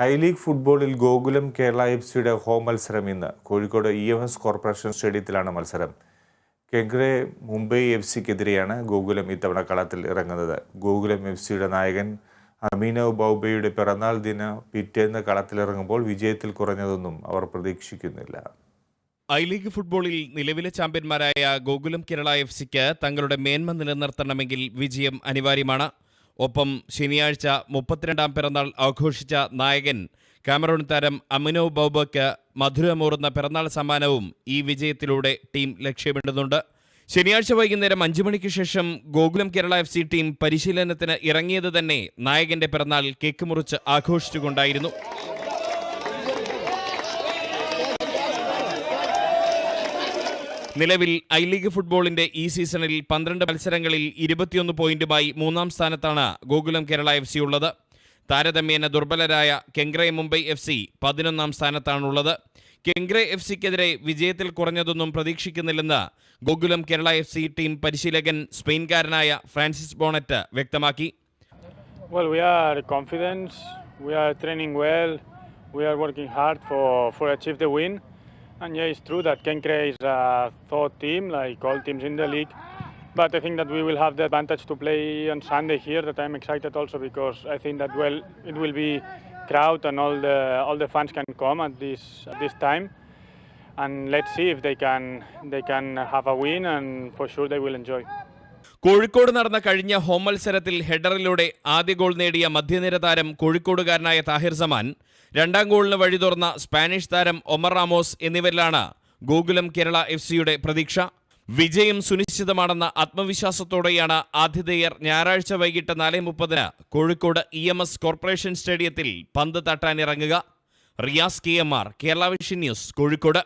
I league ഫുട്ബോളിൽ Gokulam Kerala F സിയുടെ home മത്സരം ഇന്ന്. Kozhikode E M S corporation സ്റ്റേഡിയത്തിലാണ് മത്സരം. കെഗ്രെ മുംബൈ എഫ് സിക്കെതിരെയാണ് ഗോകുലം ഇത്തവണ കളത്തിൽ ഇറങ്ങുന്നത്. ഗോകുലം എഫ് സിയുടെ നായകൻ അമീനവ് ബൗബയുടെ പിറന്നാൾ ദിന പിറ്റേന്ന് കളത്തിലിറങ്ങുമ്പോൾ വിജയത്തിൽ കുറഞ്ഞതൊന്നും അവർ പ്രതീക്ഷിക്കുന്നില്ല. ഐ ലീഗ് ഫുട്ബോളിൽ നിലവിലെ ചാമ്പ്യന്മാരായ ഗോകുലം കേരള എഫ് സിക്ക് തങ്ങളുടെ മേന്മ നിലനിർത്തണമെങ്കിൽ വിജയം അനിവാര്യമാണ്. ഒപ്പം ശനിയാഴ്ച മുപ്പത്തിരണ്ടാം പിറന്നാൾ ആഘോഷിച്ച നായകൻ കാമറൂൺ താരം അമിനോ ബൗബയ്ക്ക് മധുരമൂറുന്ന പിറന്നാൾ സമ്മാനവും ഈ വിജയത്തിലൂടെ ടീം ലക്ഷ്യമിടുന്നുണ്ട്. ശനിയാഴ്ച വൈകുന്നേരം അഞ്ചു മണിക്ക് ശേഷം Gokulam Kerala F C team പരിശീലനത്തിന് ഇറങ്ങിയത് തന്നെ നായകന്റെ പിറന്നാൾ കേക്ക് മുറിച്ച് ആഘോഷിച്ചുകൊണ്ടായിരുന്നു. നിലവിൽ ഐ ലീഗ് ഫുട്ബോളിന്റെ ഈ സീസണിൽ പന്ത്രണ്ട് മത്സരങ്ങളിൽ ഇരുപത്തിയൊന്ന് പോയിന്റുമായി മൂന്നാം സ്ഥാനത്താണ് ഗോകുലം കേരള എഫ് സി ഉള്ളത് താരതമ്യേന ദുർബലരായ കെങ്ക്രെ മുംബൈ എഫ് സി പതിനൊന്നാം സ്ഥാനത്താണുള്ളത് കെങ്ക്രെ എഫ് സിക്കെതിരെ വിജയത്തിൽ കുറഞ്ഞതൊന്നും പ്രതീക്ഷിക്കുന്നില്ലെന്ന് Gokulam Kerala F C team പരിശീലകൻ സ്പെയിൻകാരനായ ഫ്രാൻസിസ് ബോണറ്റ് വ്യക്തമാക്കി Well, we are confident. We are training well. We are working hard for for achieve the win. And yeah, it's true that Kenkre is a third team, like all teams in the league. But I think that we will have the advantage to play on Sunday here. That I'm excited also because I think that well, it will be crowd and all the all the fans can come at this at this time. And let's see if they can they can have a win, and for sure they will enjoy. Kozhikode നടന്ന കഴിഞ്ഞ home മത്സരത്തിൽ ഹെഡറിലൂടെ ആദ്യ goal നേടിയ മധ്യനിര താരം കോഴിക്കോടുകാരനായ താഹിർ സമാൻ രണ്ടാം ഗോളിന് വഴി തുറന്ന സ്പാനിഷ് താരം ഒമർ റാമോസ് എന്നിവരിലാണ് ഗോകുലം കേരള എഫ് സിയുടെ പ്രതീക്ഷ. വിജയം സുനിശ്ചിതമാണെന്ന ആത്മവിശ്വാസത്തോടെയാണ് ആതിഥേയർ ഞായറാഴ്ച വൈകിട്ട് നാല് മുപ്പതിന് Kozhikode E M S corporation സ്റ്റേഡിയത്തിൽ പന്ത് തട്ടാനിറങ്ങുക. Riyas K M R Kerala vision news Kozhikode.